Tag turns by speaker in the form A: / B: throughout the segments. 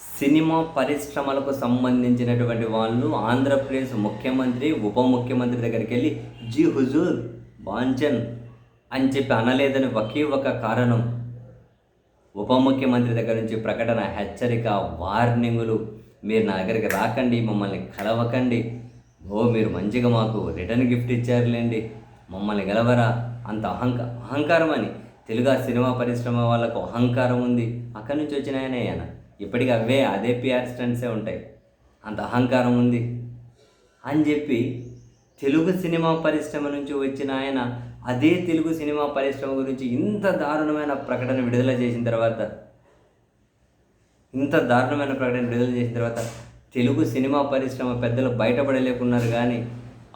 A: Cinema పరిశ్రమలకు సంబంధించినటువంటి వాళ్ళు ఆంధ్రప్రదేశ్ ముఖ్యమంత్రి ఉప ముఖ్యమంత్రి దగ్గరికి వెళ్ళి జీ హుజూర్ బాంచన్ అని చెప్పి అనలేదని ఒకే ఒక కారణం. ఉప ముఖ్యమంత్రి దగ్గర నుంచి ప్రకటన హెచ్చరిక వార్నింగులు మీరు నా దగ్గరికి రాకండి మమ్మల్ని కలవకండి. ఓ మీరు మంచిగా మాకు రిటర్న్ గిఫ్ట్ ఇచ్చారులేండి. మమ్మల్ని గెలవరా? అంత అహంక అహంకారం అని తెలుగు సినిమా పరిశ్రమ వాళ్ళకు అహంకారం ఉంది. అక్కడి నుంచి వచ్చిన ఆయన ఆయన. ఇప్పటికీ అవే అదే పిఆర్ స్టంట్సే ఉంటాయి. అంత అహంకారం ఉంది. అని చెప్పి తెలుగు సినిమా పరిశ్రమ నుంచి వచ్చిన ఆయన అదే తెలుగు సినిమా పరిశ్రమ గురించి ఇంత దారుణమైన ప్రకటన విడుదల చేసిన తర్వాత ఇంత దారుణమైన ప్రకటన విడుదల చేసిన తర్వాత తెలుగు సినిమా పరిశ్రమ పెద్దలు బయటపడలేకున్నారు కానీ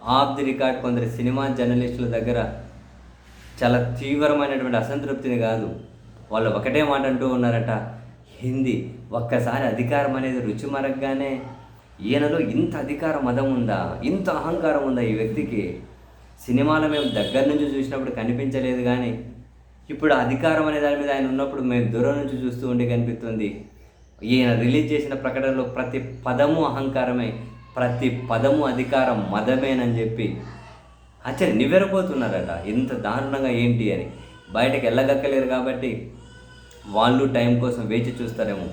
A: ఆఫ్ ది రికార్డ్ కొందరు సినిమా జర్నలిస్టుల దగ్గర చాలా తీవ్రమైనటువంటి అసంతృప్తిని కాదు. వాళ్ళు ఒకటే మాట అంటూ ఉన్నారట హిందీ ఒక్కసారి అధికారం అనేది రుచి మరగగానే ఈయనలో ఇంత అధికార మదం ఉందా? ఇంత అహంకారం ఉందా ఈ వ్యక్తికి? సినిమాలో మేము దగ్గర నుంచి చూసినప్పుడు కనిపించలేదు కానీ ఇప్పుడు అధికారం అనే దాని మీద ఆయన ఉన్నప్పుడు మేము దూరం నుంచి చూస్తూ ఉండి కనిపిస్తుంది. ఈయన రిలీజ్ చేసిన ప్రకటనలో ప్రతి పదము అహంకారమే ప్రతి పదము అధికారం మదమేనని చెప్పి ఆశ్చర్య నివ్వెరపోతున్నారట. ఇంత దారుణంగా ఏంటి అని. బయటకు వెళ్ళగక్కలేరు కాబట్టి వాళ్ళు టైం కోసం వేచి చూస్తారేమో.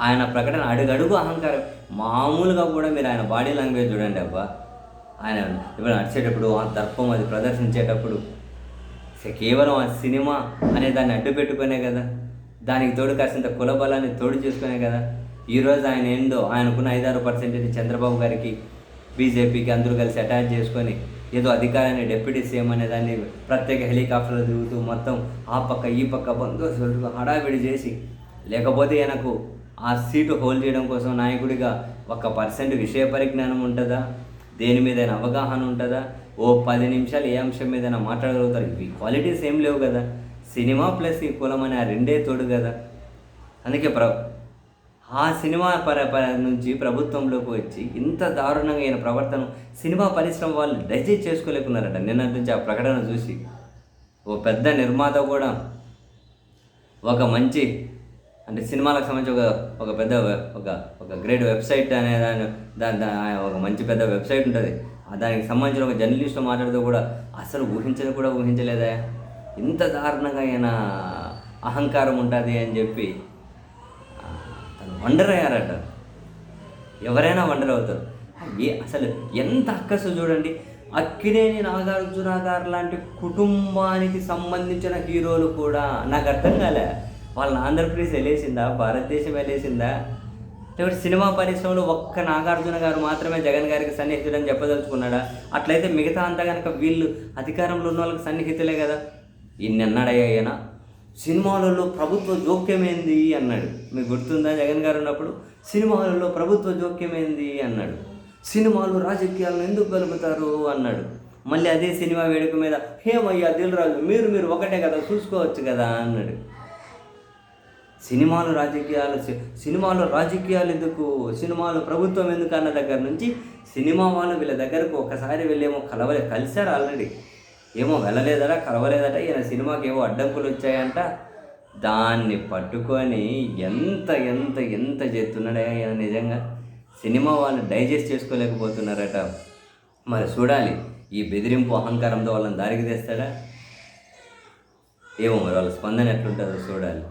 A: ఆయన ప్రకటన అడుగడుగు అహంకారం. మామూలుగా కూడా మీరు ఆయన బాడీ లాంగ్వేజ్ చూడండి అబ్బా. ఆయన ఇప్పుడు నడిచేటప్పుడు ఆ దర్పం అది ప్రదర్శించేటప్పుడు కేవలం ఆ సినిమా అనే దాన్ని అడ్డు పెట్టుకునే కదా. దానికి తోడు కాసింత కులబలాన్ని తోడు చేసుకునే కదా. ఈరోజు ఆయన ఏందో ఆయనకున్న ఐదారు పర్సెంటేజ్ చంద్రబాబు గారికి బీజేపీకి అందరూ కలిసి అటాచ్ చేసుకొని ఏదో అధికారాన్ని డిప్యూటీ సీఎం అనే దాన్ని ప్రత్యేక హెలికాప్టర్లు తిరుగుతూ మొత్తం ఆ పక్క ఈ పక్క బంధువులు హడావిడి చేసి లేకపోతే ఈయనకు ఆ సీటు హోల్డ్ చేయడం కోసం నాయకుడిగా ఒక పర్సెంట్ విషయ పరిజ్ఞానం ఉంటుందా? దేని మీద అవగాహన ఉంటుందా? ఓ పది నిమిషాలు ఏ అంశం మీద మాట్లాడగలుగుతారు? ఇవి క్వాలిటీస్ ఏం లేవు కదా. సినిమా ప్లస్ ఈ కులం అనే ఆ రెండే తోడు కదా. అందుకే ప్ర ఆ సినిమా పర నుంచి ప్రభుత్వంలోకి వచ్చి ఇంత దారుణంగా అయిన ప్రవర్తన సినిమా పరిశ్రమ వాళ్ళు డైజెస్ట్ చేసుకోలేకున్నారట. నిన్నటి నుంచి ఆ ప్రకటన చూసి ఓ పెద్ద నిర్మాత కూడా ఒక మంచి అంటే సినిమాలకు సంబంధించి ఒక ఒక పెద్ద ఒక ఒక గ్రేట్ వెబ్సైట్ అనే దాని దాని దాని ఒక మంచి పెద్ద వెబ్సైట్ ఉంటుంది. ఆ దానికి సంబంధించిన ఒక జర్నలిస్ట్ మాట్లాడుతూ కూడా అసలు ఊహించదు కూడా ఊహించలేదా? ఇంత దారుణంగా ఆయన అహంకారం ఉంటుంది అని చెప్పి వండర్ అయ్యారట ఎవరైనా వండర్ అవుతారు ఏ అసలు ఎంత అక్కసు చూడండి. అక్కినేని నాగార్జున గారు లాంటి కుటుంబానికి సంబంధించిన హీరోలు కూడా నాకు అర్థం కాలే. వాళ్ళని ఆంధ్రప్రదేశ్ వెళ్ళేసిందా? భారతదేశం వెళ్ళేసిందా? లేకపోతే సినిమా పరిశ్రమలో ఒక్క నాగార్జున గారు మాత్రమే జగన్ గారికి సన్నిహితుడని చెప్పదలుచుకున్నాడా? అట్లయితే మిగతా అంతా కనుక వీళ్ళు అధికారంలో ఉన్న వాళ్ళకి సన్నిహితులే కదా. ఇన్ని అన్నాడయ్యా సినిమాలలో ప్రభుత్వ జోక్యమేంది అన్నాడు. మీకు గుర్తుందా? జగన్ గారు ఉన్నప్పుడు సినిమాలలో ప్రభుత్వ జోక్యమేంది అన్నాడు. సినిమాలు రాజకీయాలను ఎందుకు కలుపుతారు అన్నాడు. మళ్ళీ అదే సినిమా వేడుక మీద హేమయ్యా దిల్రాజు మీరు మీరు ఒకటే కదా చూసుకోవచ్చు కదా అన్నాడు. సినిమాలు రాజకీయాలు సినిమాలు సినిమాలో రాజకీయాలు ఎందుకు? సినిమాలు ప్రభుత్వం ఎందుకు అన్న దగ్గర నుంచి సినిమా వాళ్ళు వీళ్ళ దగ్గరకు ఒకసారి వెళ్ళేమో కలవలే కలిశారు ఆల్రెడీ. ఏమో వెళ్ళలేదట కలవలేదట ఈయన సినిమాకి ఏవో అడ్డంకులు వచ్చాయంట దాన్ని పట్టుకొని ఎంత ఎంత ఎంత చేస్తున్నాడే ఈయన నిజంగా? సినిమా వాళ్ళు డైజెస్ట్ చేసుకోలేకపోతున్నారట. మరి చూడాలి ఈ బెదిరింపు అహంకారంతో వాళ్ళని దారికి తెస్తాడా? ఏమో మరి వాళ్ళ స్పందన ఎట్లుంటుందో చూడాలి.